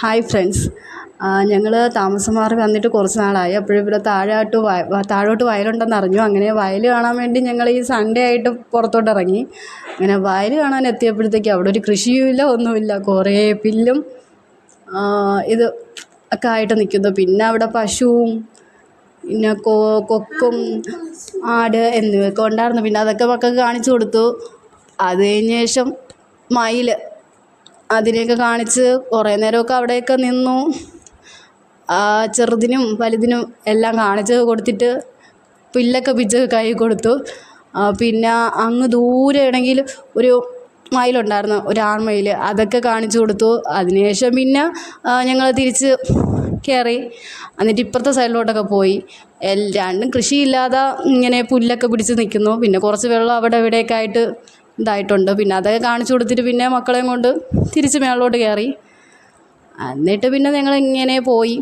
Hi friends ഞങ്ങൾ താമസം മാറി വന്നിട്ട് കുറച്ച് നാളായി. അപ്പോഴും ഇവിടെ താഴോട്ട് താഴോട്ട് വയലുണ്ടെന്ന് അറിഞ്ഞു. അങ്ങനെ വയൽ കാണാൻ വേണ്ടി ഞങ്ങൾ ഈ സൺഡേ ആയിട്ട് പുറത്തോട്ട് ഇറങ്ങി. അങ്ങനെ വയൽ കാണാൻ എത്തിയപ്പോഴത്തേക്ക് അവിടെ ഒരു കൃഷിയുമില്ല ഒന്നുമില്ല. കുറേ പില്ലും ഇത് ഒക്കെ ആയിട്ട് നിൽക്കുന്നു പിന്നെ അവിടെ പശുവും പിന്നെ കൊ കൊക്കും ആട് എന്നിവയൊക്കെ ഉണ്ടായിരുന്നു. പിന്നെ അതൊക്കെ മക്കൾക്ക് കാണിച്ചു കൊടുത്തു. അത് കഴിഞ്ഞ ശേഷം മയിൽ അതിനെയൊക്കെ കാണിച്ച് കുറേ നേരമൊക്കെ അവിടെയൊക്കെ നിന്നു. ചെറുതിനും വലുതിനും എല്ലാം കാണിച്ച് കൊടുത്തിട്ട് പുല്ലൊക്കെ പിച്ച് കൈ കൊടുത്തു. പിന്നെ അങ്ങ് ദൂരെ ആണെങ്കിൽ ഒരു മയിലുണ്ടായിരുന്നു ഒരു ആൺമയിൽ. അതൊക്കെ കാണിച്ചു കൊടുത്തു. അതിനുശേഷം പിന്നെ ഞങ്ങൾ തിരിച്ച് കയറി. എന്നിട്ട് ഇപ്പുറത്തെ സൈഡിലോട്ടൊക്കെ പോയി. എൽ രണ്ടും കൃഷിയില്ലാതെ ഇങ്ങനെ പുല്ലൊക്കെ പിടിച്ച് നിൽക്കുന്നു. പിന്നെ കുറച്ച് വെള്ളം അവിടെ ഇവിടെയൊക്കെ ആയിട്ട് ഇതായിട്ടുണ്ട്. പിന്നെ അതൊക്കെ കാണിച്ചു കൊടുത്തിട്ട് പിന്നെ മക്കളെയും കൊണ്ട് തിരിച്ച് മേളിലോട്ട് കയറി. എന്നിട്ട് പിന്നെ ഞങ്ങൾ ഇങ്ങനെ പോയി.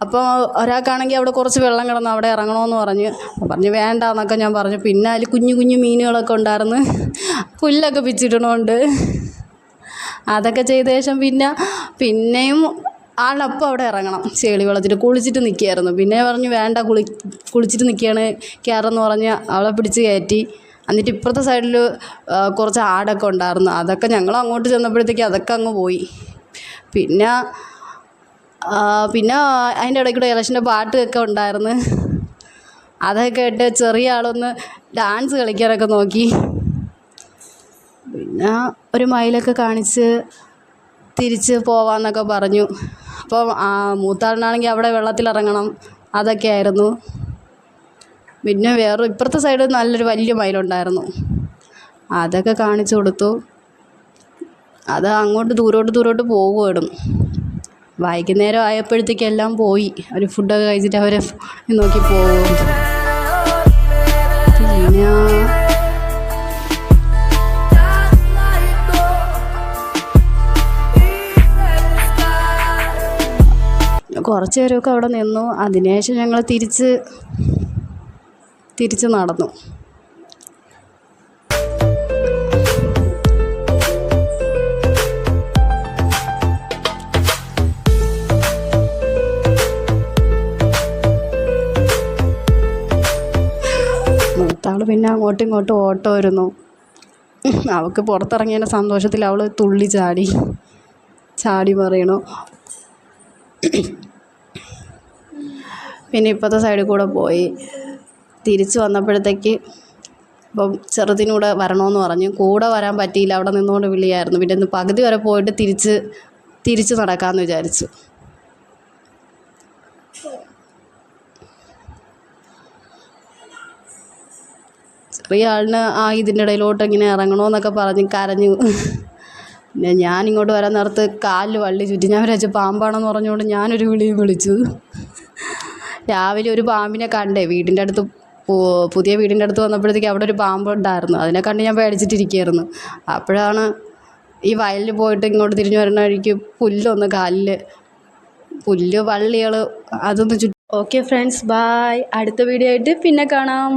അപ്പോൾ ഒരാൾക്കാണെങ്കിൽ അവിടെ കുറച്ച് വെള്ളം കിടന്ന് അവിടെ ഇറങ്ങണമെന്ന് പറഞ്ഞ്. പറഞ്ഞ് വേണ്ട എന്നൊക്കെ ഞാൻ പറഞ്ഞു. പിന്നെ അതിൽ കുഞ്ഞു കുഞ്ഞു മീനുകളൊക്കെ ഉണ്ടായിരുന്നു. പുല്ലൊക്കെ പിച്ചിടണമുണ്ട് അതൊക്കെ ചെയ്ത ശേഷം പിന്നെ പിന്നെയും ആളപ്പം അവിടെ ഇറങ്ങണം. ചെളി വെള്ളത്തിൽ കുളിച്ചിട്ട് നിൽക്കുകയായിരുന്നു പിന്നെ പറഞ്ഞു വേണ്ട കുളി കുളിച്ചിട്ട് നിൽക്കുകയാണ് കയറെന്ന് പറഞ്ഞ് അവളെ പിടിച്ച് കയറ്റി. എന്നിട്ട് ഇപ്പുറത്തെ സൈഡിൽ കുറച്ച് ആടൊക്കെ ഉണ്ടായിരുന്നു. അതൊക്കെ ഞങ്ങൾ അങ്ങോട്ട് ചെന്നപ്പോഴത്തേക്ക് അതൊക്കെ അങ്ങ് പോയി. പിന്നെ പിന്നെ അതിന്റെ ഇടയ്ക്ക് കൂടെ ഇലക്ഷന്റെ പാട്ടൊക്കെ ഉണ്ടായിരുന്നു. അതൊക്കെ കേട്ട് ചെറിയ ആളൊന്ന് ഡാൻസ് കളിക്കാനൊക്കെ നോക്കി. പിന്നെ ഒരു മയിലൊക്കെ കാണിച്ച് തിരിച്ച് പോവാന്നൊക്കെ പറഞ്ഞു. അപ്പോൾ ആ മൂത്താളിനാണെങ്കിൽ അവിടെ വെള്ളത്തിലിറങ്ങണം. അതൊക്കെ ആയിരുന്നു പിന്നെ വേറെ ഇപ്പുറത്തെ സൈഡ് നല്ലൊരു വലിയ മയിലുണ്ടായിരുന്നു. അതൊക്കെ കാണിച്ചു കൊടുത്തു. അത് അങ്ങോട്ട് ദൂരോട്ട് ദൂരോട്ട് പോകുമായിരുന്നു വൈകുന്നേരം ആയപ്പോഴത്തേക്കെല്ലാം പോയി. അവർ ഫുഡൊക്കെ കഴിച്ചിട്ട് അവരെ നോക്കി പോകും പിന്നെ കുറച്ച് നേരമൊക്കെ അവിടെ നിന്നു. അതിനുശേഷം ഞങ്ങൾ തിരിച്ച് തിരിച്ച് നടന്നു. മൂത്താൾ പിന്നെ അങ്ങോട്ടും ഇങ്ങോട്ടും ഓട്ടമായിരുന്നു അവൾക്ക് പുറത്തിറങ്ങിയതിന്റെ സന്തോഷത്തിൽ അവൾ തുള്ളി ചാടി ചാടി പറയണു പിന്നെ ഇപ്പോഴത്തെ സൈഡിൽ കൂടെ പോയി. തിരിച്ചു വന്നപ്പോഴത്തേക്ക് ഇപ്പം ചെറുതിനൂടെ വരണമെന്ന് പറഞ്ഞു. കൂടെ വരാൻ പറ്റിയില്ല. അവിടെ നിന്നുകൊണ്ട് വിളിയായിരുന്നു. പിന്നെ ഇന്ന് പകുതി വരെ പോയിട്ട് തിരിച്ച് തിരിച്ച് നടക്കാമെന്ന് വിചാരിച്ചു. ചെറിയ ആളിന് ആ ഇതിന്റെ ഇടയിലോട്ട് ഇങ്ങനെ ഇറങ്ങണമെന്നൊക്കെ പറഞ്ഞ് കരഞ്ഞു. പിന്നെ ഞാൻ ഇങ്ങോട്ട് വരാൻ നേരത്ത് കാലിൽ വള്ളി ചുറ്റി. ഞാൻ വിചാരിച്ചു പാമ്പാണെന്ന് പറഞ്ഞുകൊണ്ട് ഞാനൊരു വിളിയും വിളിച്ചു. രാവിലെ ഒരു പാമ്പിനെ കണ്ടേ വീടിന്റെ അടുത്ത് പുതിയ വീടിന്റെ അടുത്ത് വന്നപ്പോഴത്തേക്ക് അവിടെ ഒരു പാമ്പ് ഉണ്ടായിരുന്നു അതിനെ കണ്ട് ഞാൻ പേടിച്ചിട്ടിരിക്കുകയായിരുന്നു. അപ്പോഴാണ് ഈ വയലിൽ പോയിട്ട് ഇങ്ങോട്ട് തിരിഞ്ഞു വരുന്ന വഴിക്ക് പുല്ലൊന്ന് കാലിൽ പുല്ല് വള്ളികൾ അതൊന്ന് ചുറ്റും. ഓക്കെ ഫ്രണ്ട്സ് ബായ് അടുത്ത വീഡിയോ ആയിട്ട് പിന്നെ കാണാം.